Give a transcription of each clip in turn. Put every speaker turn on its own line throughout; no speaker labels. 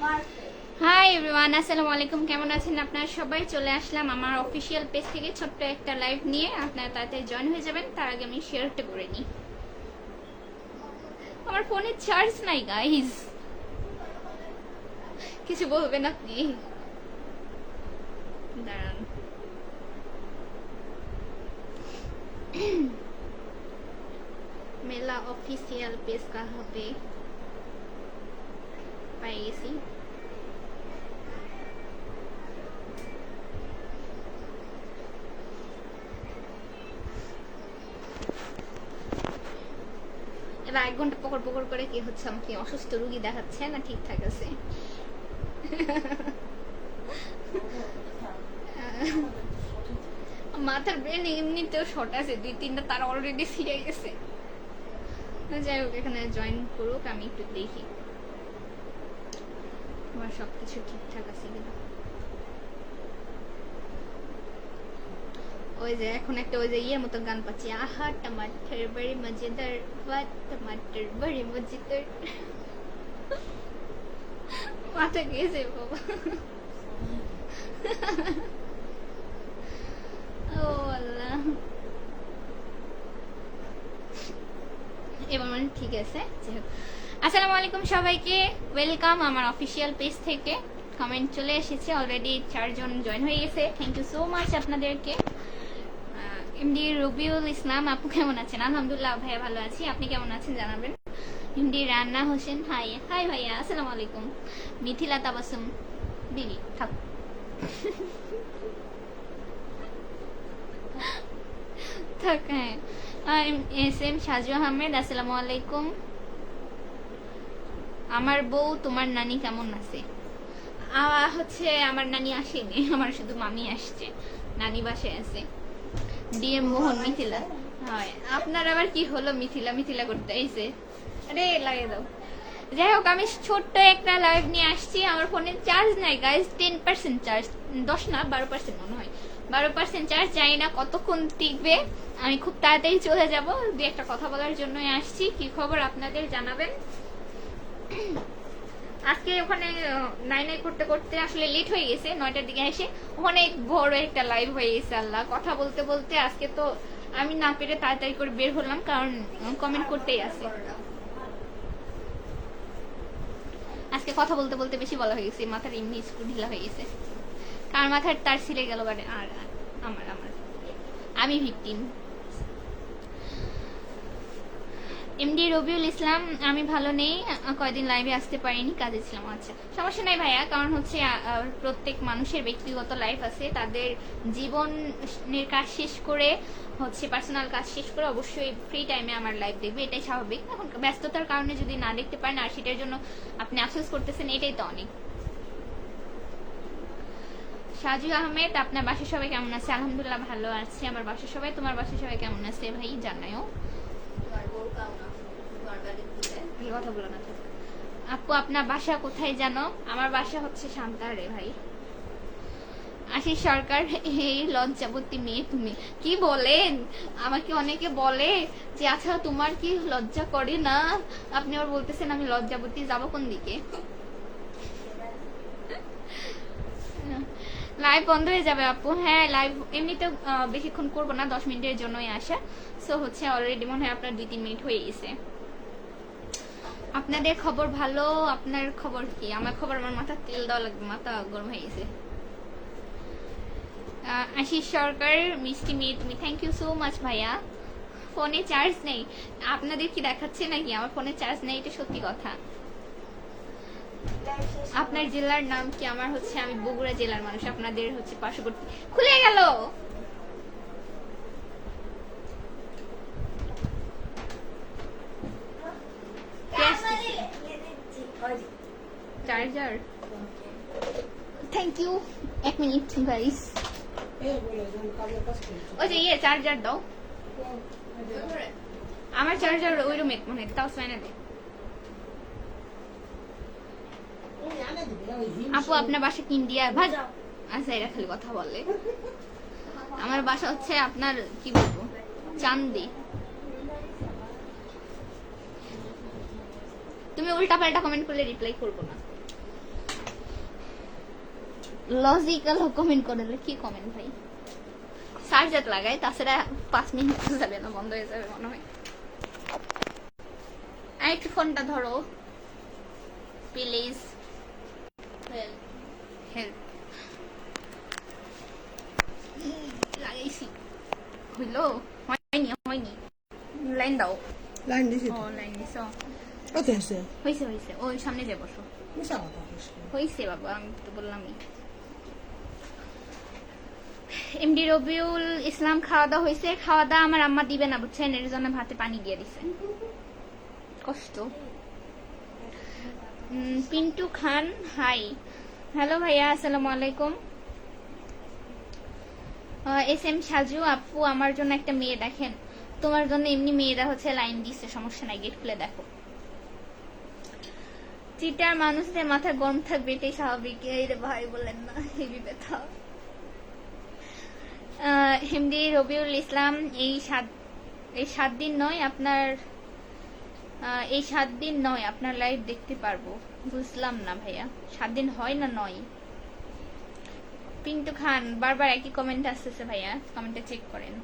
Hi everyone আসসালামু আলাইকুম কেমন আছেন আপনারা সবাই চলে আসলাম আমার অফিসিয়াল পেজ থেকে ছোট্ট একটা লাইভ নিয়ে আপনারা তাড়াতাড়ি জয়েন হয়ে যাবেন তার আগে আমি শেয়ারটা করে নিই আমার ফোনে চার্জ নাই গাইজ কিছু বলবেন আপনি দাঁড়ান মেলা অফিসিয়াল পেজ কাহা पे পাই গেছি এবার এক ঘণ্টা পকড় পকড় করে কি হচ্ছে, আমাকে অসুস্থ রুগী দেখাচ্ছে, না ঠিকঠাক আছে? মাথার ব্রেন এমনিতেও শর্ট আছে, দুই তিনটা তার অলরেডি ছিঁড়ে গেছে। যাই হোক, এখানে জয়েন করুক, আমি একটু দেখি। আমার সবকিছু ঠিকঠাক আছে কিনা? ওই যে এখন একটা ওই যে ইয়ের মতো গান পাচ্ছি। আহা, টমাটার বড়ি মজেদার বাট টমাটার বড়ি মজেদার। মাথা গেছে বাবা। ও আল্লাহ। এবার মানে ঠিক আছে, যাই হোক। আসসালামু আলাইকুম সবাইকে। ওয়েলকাম আমার অফিসিয়াল পেজ থেকে। কমেন্ট চলে এসেছে অলরেডি চারজন জয়েন হয়ে গেছে। থ্যাংক ইউ সো মাচ আপনাদেরকে। এমডি রবিউল ইসলাম, আপু কেমন আছেন? আলহামদুলিল্লাহ, ভাইয়া ভালো আছি। আপনি কেমন আছেন জানাবেন? এমডি রান্না হোসেন হাই হাই ভাইয়া, আসসালামু আলাইকুম। মিথিলা তাবাসুম, দিদি, থাক। থাক হ্যাঁ। এস এম সাজু আহমেদ, আসসালামু আলাইকুম। আমার বউ, তোমার নানি কেমন আছে? হচ্ছে আমার নানি আসেনি, আমার শুধু মামি আসছে, নানি বাসায় আছে। ডিএম মোহন মিথিলা। হয়, আপনার আবার কি হলো মিথিলা? মিথিলা করতে আইছে আরে, লাগিয়ে দাও। যাই হোক, আমি ছোট্ট একটা লাইভ নিয়ে আসছি। আমার ফোনে চার্জ নাই গাইজ টেন পার্সেন্ট চার্জ দশ না, বারো পার্সেন্ট মনে হয়। বারো পার্সেন্ট চার্জ জানি না কতক্ষণ টিকবে। আমি খুব তাড়াতাড়ি চলে যাব। দু একটা কথা বলার জন্যই আসছি। কি খবর আপনাদের? জানাবেন? আজকে ওখানে নাই নাই করতে করতে আসলে লেট হয়ে গেছে নয়টার দিকে এসে। অনেক বড় একটা লাইভ হয়ে গেছে আল্লাহ। কথা বলতে বলতে আজকে তো আমি না পেরে তাড়াতাড়ি করে বের হলাম কারণ কমেন্ট করতেই আছে। আজকে কথা বলতে বলতে বেশি বলা হয়ে গেছে মাথার এমনি স্ক্রু ঢিলা হয়ে গেছে। কার মাথার তার ছিলে গেল আর আর, আমার আমার। আমি ভিকটিম এমডি রবিউল ইসলাম আমি ভালো নেই আহ, কয়দিন লাইভে আসতে পারিনি কাজে ছিলাম আচ্ছা। সমস্যা নাই ভাইয়া কারণ হচ্ছে প্রত্যেক মানুষের ব্যক্তিগত লাইফ আছে তাদের জীবনের কাজ শেষ করে হচ্ছে পার্সোনাল কাজ শেষ করে অবশ্যই ফ্রি টাইমে আমার লাইভ দেখবে এটাই স্বাভাবিক। এখন ব্যস্ততার কারণে যদি না দেখতে পারেন আর সেটার জন্য আপনি আফসোস করতেছেন এটাই তো অনেক। সাজু আহমেদ আপনার বাসার সবাই কেমন আছে? আলহামদুলিল্লাহ ভালো আছে আমার বাসার সবাই তোমার বাসার সবাই কেমন আছে ভাই? এই আপু, আপনার বাসা কোথায় জানো? আমার বাসা হচ্ছে সান্তাহারে ভাই। আশিস সরকার, এই লজ্জাবতী মেয়ে তুমি। কি বলেন? আমাকে অনেকে বলে যে আচ্ছা তোমার কি লজ্জা করে না? আপনি আবার বলতেছেন, আমি লজ্জাবতী, যাব কোন দিকে? লাইভ বন্ধ হয়ে যাবে আপু। হ্যাঁ লাইভ এমনিতে বেশিক্ষণ করব না, দশ মিনিটের জন্যই আসা। সো হচ্ছে অলরেডি মনে হয় আপনার দুই তিন মিনিট হয়ে গেছে। আপনাদের খবর ভালো, আপনার খবর কি? আমার খবর আমার মাথা তেল দেওয়া লাগবে, মাথা গরম হয়ে গেছে। আশিস সরকার, মিষ্টি থ্যাংক ইউ সো মাচ ভাইয়া। ফোনে চার্জ নেই। আপনাদের কি দেখাচ্ছে নাকি? আমার ফোনে চার্জ নেই, এটা সত্যি কথা। আপনার জেলার নাম কি? আমার হচ্ছে, আমি বগুড়া জেলার মানুষ, আপনাদের হচ্ছে পার্শ্ববর্তী। খুলে গেল! চার্জার থ্যাংক ইউ এক মিনিট গাইস ওই যে ইয়ে চার্জার দাও। আমার চার্জার ওই রুমে মনে হয়, তাও সাইনা দে আপু আপনার বাসা কি ইন্ডিয়া ভাজ আচ্ছা এরা খালি কথা বলে। আমার বাসা হচ্ছে আপনার কি বলব চান্দি। তুমি উল্টা পাল্টা কমেন্ট করলে রিপ্লাই করব না। লজিক্যাল কমেন্ট করে দিলে কি কমেন্ট ভাই? চার্জার লাগাই তাছাড়া পাঁচ মিনিট যাবে না বন্ধ হয়ে যাবে মনে হয়। আর একটু ফোনটা ধরো। প্লিজ হেল্প লাগাইছি। হইল? হয়নি হয়নি। লাইন দাও।
লাইন দিছি
ও লাইন দিছ
কত আছে?
হয়েছে হয়েছে ওই সামনে যে বসো। হয়েছে বাবা আমি তো বললামই। এমডি রবিউল ইসলাম খাওয়া দাওয়া হয়েছে খাওয়া দাওয়া আমার আম্মা দিবে না, বুঝছেন? এর জন্য ভাতে পানি দিয়ে দিছে। কষ্ট। পিন্টু খান, হাই। হ্যালো ভাইয়া, আসসালামু আলাইকুম। এস এম সাজু আপু, আমার জন্য একটা মেয়ে দেখেন। তোমার জন্য এমনি মেয়েরা হচ্ছে লাইন দিচ্ছে সমস্যা নাই গেট খুলে দেখো। চিটার মানুষদের মাথা গরম থাকবে, এটাই স্বাভাবিক। এই ভাই, বলেন না হেভি ব্যথা হিমদি রবিউল ইসলাম এই সাত এই সাত দিন নয়, আপনার এই সাত দিন নয় আপনার লাইভ দেখতে পারব। বুঝলাম না ভাইয়া। সাত দিন হয় না নয়? পিন্টু খান, বারবার একই কমেন্ট আসতেছে ভাইয়া। কমেন্টে চেক করেন।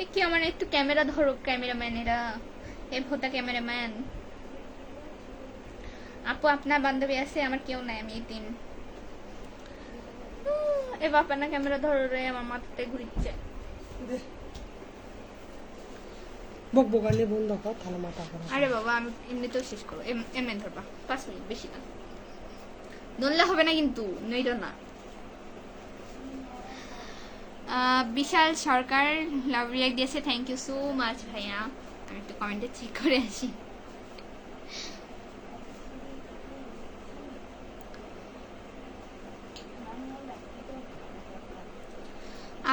এ কি আমার একটু ক্যামেরা ধরো ক্যামেরাম্যান এরা। এ ভোতা ক্যামেরাম্যান আপু, আপনার বান্ধবী আছে, আমার কেউ নাই আমি তিন এ বাপা না ক্যামেরা ধরো রে আমার মাথাতে ঘুরিচ্ছে।
বক বকালে বন্ধ কর তাহলে মাথা করা
আরে বাবা আমি এমনিতেও শেষ করব। এম- এমনি ধরবা পাঁচ মিনিট বেশি না। নড়লে হবে না কিন্তু নইল না। বিশাল সরকার লাভ রিয়াক্ট দিয়েছে থ্যাংক ইউ সো মাচ ভাইয়া। আমি একটু কমেন্টে চেক করে আসি।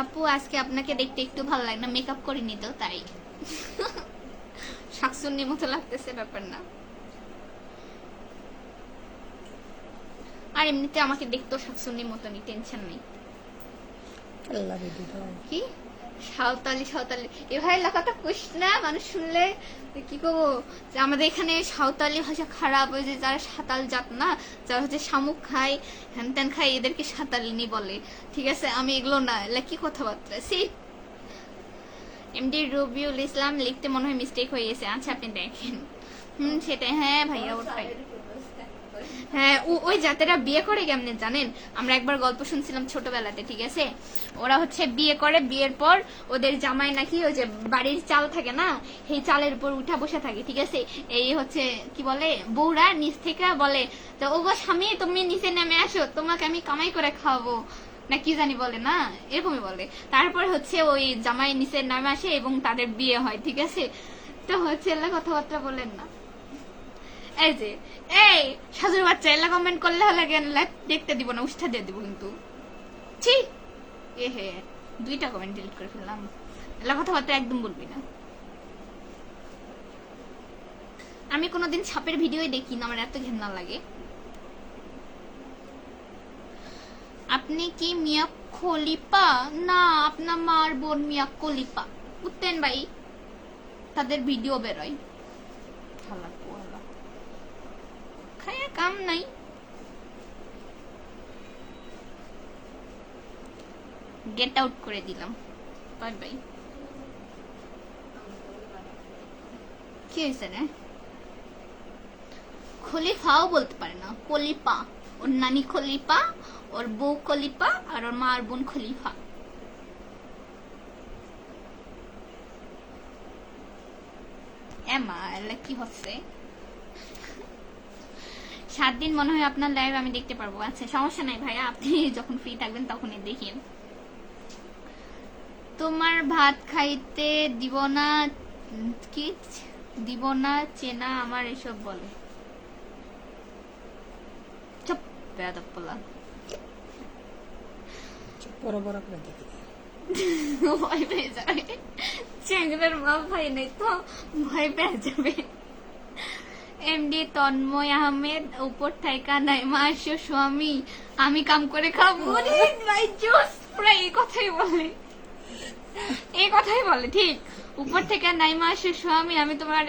আপু আজকে আপনাকে দেখতে একটু ভালো লাগে না। মেকআপ করে নিত তাই। শাকসুন্নির মতো লাগতেছে ব্যাপার না। আর এমনিতে আমাকে দেখতেও শাকসুন্নির মতনই টেনশন নেই। কি? সাঁওতালি সাঁওতালি। এভাবে লেখাটা কুস না, মানুষ শুনলে কি করব? আমাদের এখানে সাঁওতালি ভাষা খারাপ ওই যারা সাঁতাল জাত না, যারা হচ্ছে শামুক খায় হ্যান ত্যান খায়, এদেরকে সাঁতালিনি বলে। ঠিক আছে? আমি এগুলো না কি কথাবার্তা? সে। এমডি রবিউল ইসলাম লিখতে মনে হয় মিস্টেক হয়ে গেছে। আচ্ছা আপনি দেখেন। হুম, সেটাই। হ্যাঁ ভাইয়া, ওটাই। হ্যাঁ ওই জাতেরা বিয়ে করে কেমনে জানেন? আমরা একবার গল্প শুনছিলাম ছোটবেলাতে, ঠিক আছে? ওরা হচ্ছে বিয়ে করে, বিয়ের পর ওদের জামাই নাকি ওই যে বাড়ির চাল থাকে না, সেই চালের উপর উঠা বসে থাকে, ঠিক আছে? এই হচ্ছে, কি বলে, বউরা নিচ থেকে বলে, তো ও গো স্বামী, তুমি নিচে নেমে আসো, তোমাকে আমি কামাই করে খাওয়াবো। না, কি জানি বলে, না? এরকমই বলে। তারপর হচ্ছে ওই জামাই নিচে নামে আসে এবং তাদের বিয়ে হয়, ঠিক আছে? তো হচ্ছে কথাবার্তা বলেন না। এই যে, এই সাজুর বাচ্চা, এলা কমেন্ট করলে হলে কেন লাইভ দেখতে দিব না, উষ্ঠা দিয়ে দিব কিন্তু। ছি! এ হে, দুইটা কমেন্ট ডিলিট করে ফেললাম। এলা কথাবার্তা একদম বলবি না। আমি কোনোদিন সাপের ভিডিও দেখি না, আমার এত ঘেন্না লাগে। আপনি কি মিয়া খলিপা না, আপনার মার বোন মিয়া কলিপা বুঝতেন ভাই, তাদের ভিডিও বেরোয় হালা পোহালা খায়া কাম নাই। গেট আউট করে দিলাম। বাই বাই কি হয়েছে রে? খলিফাও বলতে পারে না। কলিপা ওর নানি খলিফা, ওর বউ খলিফা, আর ওর মা আর বোন খলিফা। এমা এলা কি হচ্ছে? সাত দিন মনে হয় আপনার লাইভ আমি দেখতে পারব। আচ্ছা সমস্যা নাই ভাইয়া আপনি যখন ফ্রি থাকবেন তখনই দেখিন তোমার ভাত খাইতে দিব না কি? দিব না চেনা আমার এসব বলে। চুপ বেয়াদব পোলা। ভয় পেয়ে যাবে। চ্যাংড়ার মা ভাই নেই তো ভয় পেয়ে যাবে। এমডি তন্ময় আহমেদ উপর থাইকা নাইমা আসো স্বামী আমি কাম করে খাব। জোস। পুরো এই কথাই বলে। এই কথাই বলে ঠিক। উপর থেকে নাইমা আসো স্বামী আমি তোমার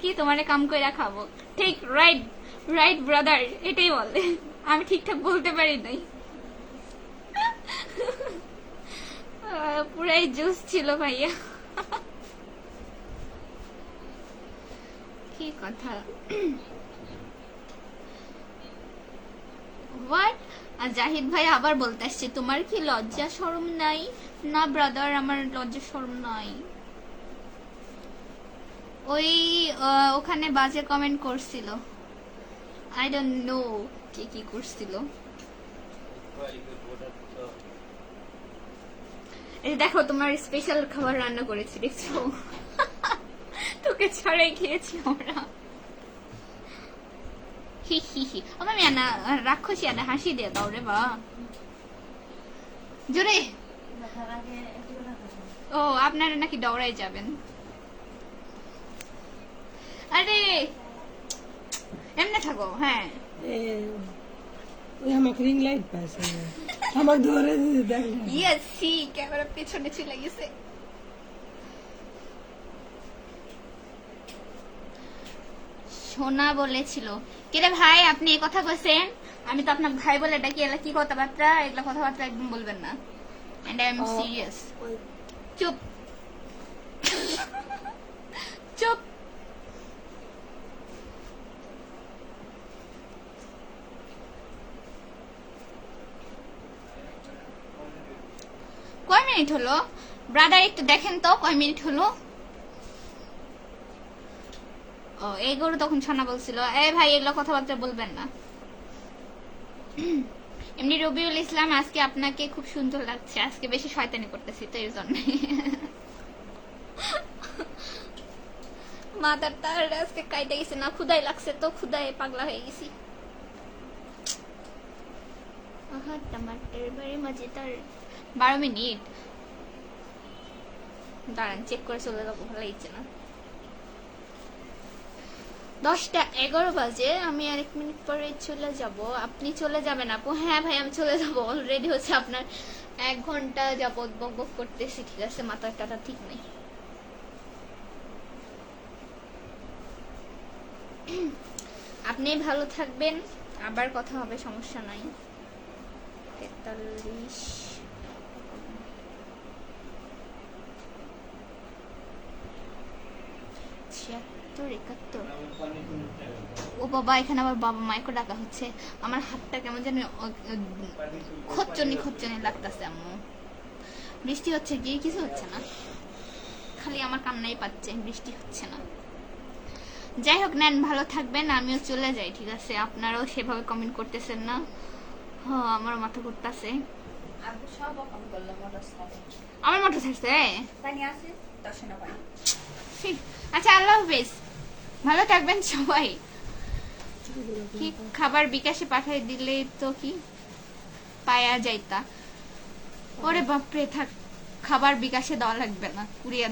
কি তোমারে কাম করে খাব। ঠিক রাইট রাইট ব্রাদার এটাই বলে। আমি ঠিকঠাক বলতে পারি নাই। পুরাই জুস ছিল ভাইয়া। কি কথা হোয়াট আর জাহিদ ভাই আবার বলতে আসছে, তোমার কি লজ্জা শরম নাই? না ব্রাদার আমার লজ্জা শরম নাই। ওই ওখানে বাজে কমেন্ট করছিল। আই ডোন্ট নো কে কি করছিল। দেখো, তোমার স্পেশাল খাবার রান্না করেছি, দেখছ? তোকে ছাড়াই খেয়েছি আমরা। হি হি হি। আমার মেয়ানা রাক্ষসী আনা হাসি দিয়ে দাও রে বা। জোরে। ও আপনারা নাকি দৌড়াই যাবেন। আরে এমনি থাকো হ্যাঁ।
আমাকে রিং লাইট পাইছে। ধরে
ইয়েস সি ক্যামেরা পেছনে চলে গেছে। সোনা বলেছিল। কিরে ভাই আপনি এই কথা কইছেন? আমি তো আপনার ভাই বলে ডাকি এলা কি কথাবার্তা? এগুলা কথাবার্তা একদম বলবেন না। এন্ড আই এম সিরিয়াস চুপ। চুপ। কয় মিনিট হলো? ব্রাদার একটু দেখেন তো কয় মিনিট হলো? ও, এই গরু তখন ছানা বলছিল। এ ভাই, এগুলো কথাবার্তা বলবেন না। এমনি রবিউল ইসলাম আজকে আপনাকে খুব সুন্দর লাগছে। আজকে বেশি শয়তানি করতেছি, তো এর জন্য। মাথার তার আজকে কাইটে গেছে না ক্ষুদাই লাগছে তো ক্ষুদায় পাগলা হয়ে গেছি। আহা, টমাটার বাড়ি মজেদার বারো মিনিট। দাঁড়ান চেক করে চলে যাব, ভালো লাগছে না। দশটা এগারো বাজে, আমি আর এক মিনিট পরে চলে যাব। আপনি চলে যাবেন আপু? হ্যাঁ ভাই, আমি চলে যাব। অলরেডি হচ্ছে আপনার এক ঘণ্টা যাবত বক বক করতেছি, ঠিক আছে? মাথার টাটা ঠিক নেই। আপনি ভালো থাকবেন, আবার কথা হবে, সমস্যা নাই। তেতাল্লিশ ছিয়াত্তর একাত্তর একাত্তর। ও বাবা এখানে আবার বাবা মাইকে ডাকা হচ্ছে। আমার হাতটা কেমন যেন খচ্চনি খচ্চনি লাগতেছে আম্মু। বৃষ্টি হচ্ছে কি? কিছু হচ্ছে না। খালি আমার কান্নাই পাচ্ছে বৃষ্টি হচ্ছে না। যাই হোক নেন ভালো থাকবেন আমিও চলে যাই ঠিক আছে? আপনারাও সেভাবে কমেন্ট করতেছেন না? হ আমার মাথা ঘুরতেছে। আমার মাথা থাকছে। আচ্ছা আল্লাহ হাফেজ। ভালো থাকবেন সবাই। কি খাবার বিকাশে পাঠাই দিলে তো কি? পায়া যাইতা। ওরে বাপরে, থাক, খাবার বিকাশে দেওয়া লাগবে না কুরিয়ার